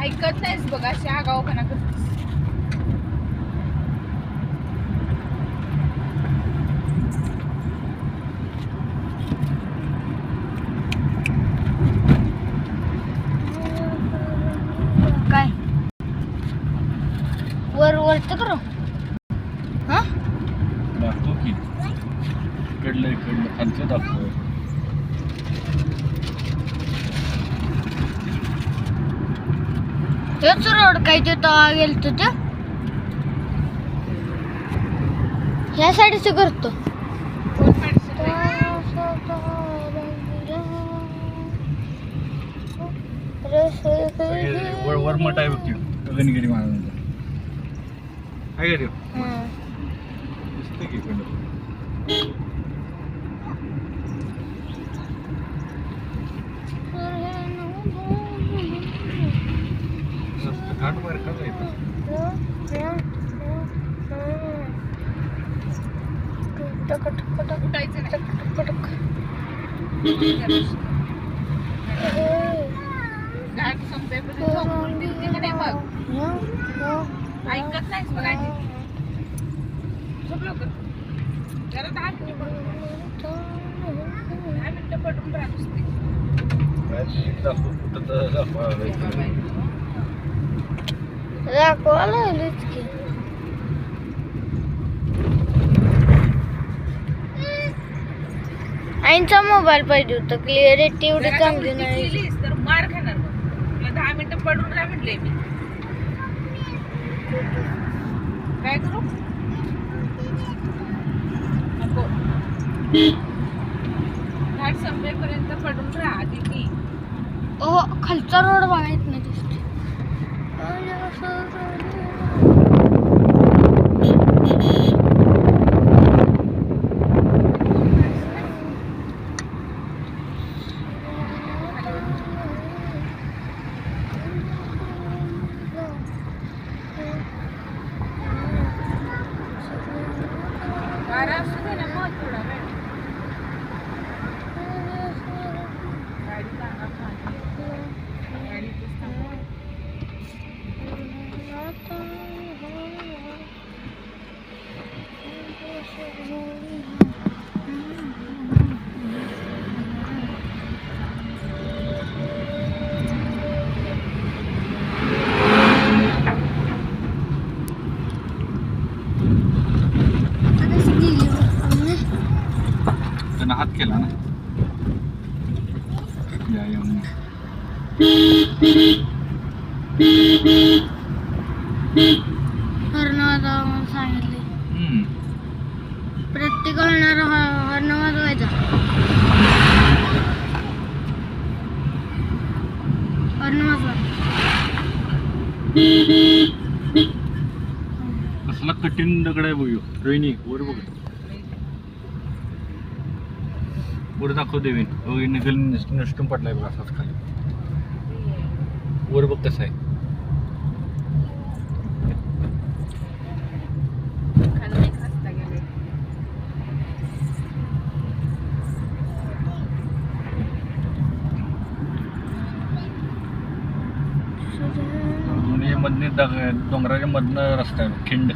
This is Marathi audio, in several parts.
ऐकत नाहीस बघा अशी आगावपणा करतेस काय वर वरच करू हा दाखव की इकडलं इकडलं खालचं दाखव तेच रोड काय ते तवा गेलतो ते ह्या साईडच करतो कोण पाडशील रे? हे महाराजांचा की घाट इथं. उठायचं नाही घाट का नाही बघ ऐकत नाहीस बघ आधी झोप लवकर जरा दहा मिनिटं पडून दहा मिनिटं पडून राहत असते कुठं तर दाखवायला आलीच की आईंचा मोबाईल पाहिजे होता क्लिअरिटी एवढी चांगली नाही तर मार खाणार तुला दहा मिनिटं पडून राहा म्हटले मी काय करू नको घाट संपेपर्यंत पडून राहा आधी मी हो खालचा रोड बघायच नाही दिसते वारा असू दे ना मग थोडा वेळ गाडी सांगा खाली. गाडी इथेच थांबवा. त्यानं हात केला ना या या म्हणून. हरण वाजवा सांगितले. प्रत्येक हरणार हरण वाजवायचा हरण वाजवा कसला कठीण दगड आहे बघू. रोहिणी वर बघ. वर दाखव देवीन. बघ निघल नष्टून पडलाय बघ असाच खाली. वर बघ कसं आहे खाली एक रस्ता गेले. दोन्ही मधने दग डोंगराच्या मधनं रस्ता आहे खिंड.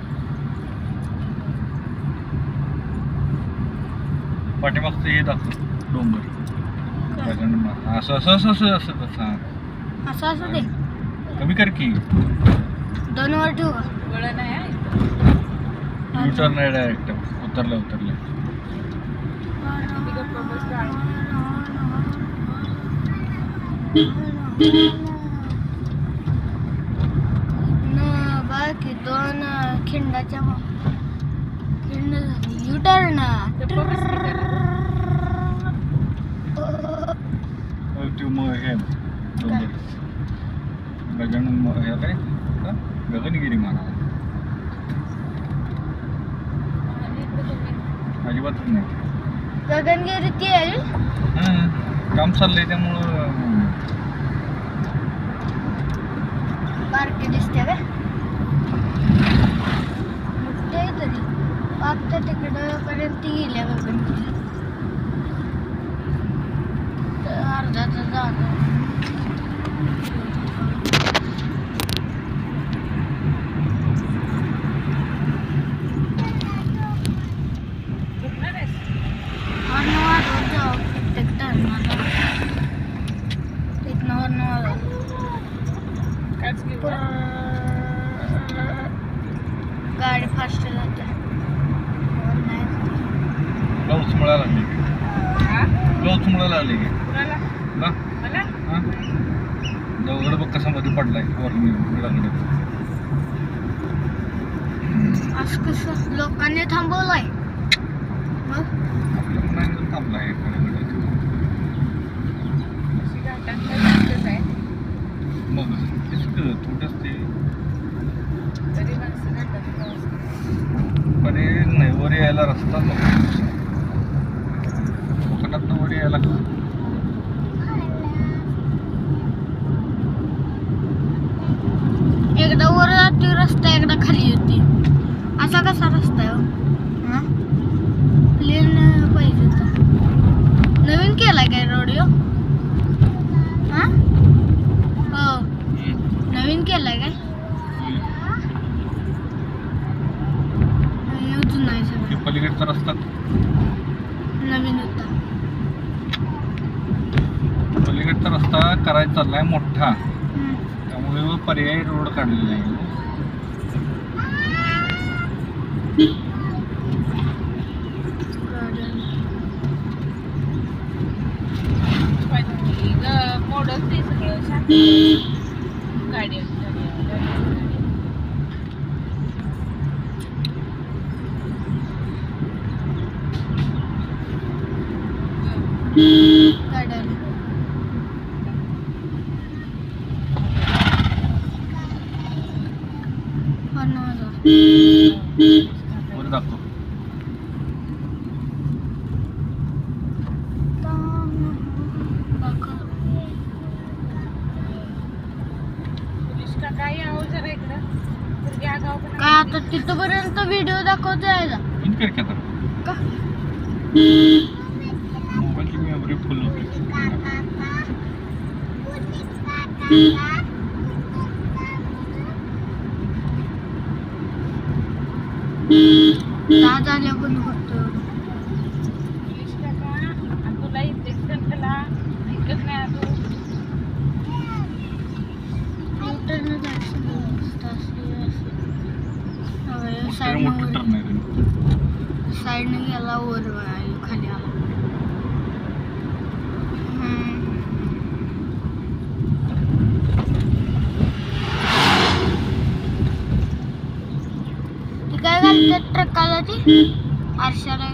पाठीमागचं हे दाखव डोंगर. मग असं असं असं असं असं तसं हा. असं असं दे. कमी कर की. दोन वर ठेवू. का? वळण आहे हा इथं. युटर्न आहे डायरेक्ट उतरल्या उतरल्या ती गप्प बस दोन खिंडाच्या खिंड युटर्न गप्प बस की जरा. मग ते मग हे डोंगर गगन म- हे काय हा? गगनगिरी म्हणा आणि इकडे तुम्ही अजिबातच नाही गगनगिरी ती आहे हं. काम चाललंय त्यामुळं बारके दिसते का मोठे तरी आता तिकडं पर्यंत गेल्या गगनगिरी तर अर्धा तास झाला जात. गवच मुळा लागली हा? गवच मुळा लागली की मला? दगड बघ कसा मध्ये पडलाय असं कसं? लोकांनी थांबवलंय. पण थांबलाय. मग थोडंच ते. तरी माणसं घाटात प्रवास करतात. पर्याय नाही वर यायला रस्ता नको कोकणात वर यायला एकदा वर जाते रस्ता एकदा खाली येते असा कसा रस्ता आहे हो? हा प्लेन पाहिजे तर नवीन केलाय काय रोडिओ हा हो नवीन केलाय काय यूज नाही ते सगळं पलीकडचा रस्ता नवीन होता पलीकडचा रस्ता करायचा चाललाय मोठा. त्यामुळे व पर्यायी रोड काढलेला आहे मोडच ते सगळं. गाडी पन्नास हजार वर दाखव. काय आता तिथपर्यंत व्हिडिओ दाखवतो यायला बंद कर की आता का मोबाईलची मेमरी फुल होती दहा झाल्या पण करतो पोलीस काका, आणि तुला इंजेक्शन केला ऐकत नाही अजून युटर्न जायचं व्यवस्था असली असेल. हवंय, मोठं साईडनं मोठं वर- टर्न आहे रे. साईडने गेला वर वळायला, खाली आला घालतात ट्रकाला ती. आरशाला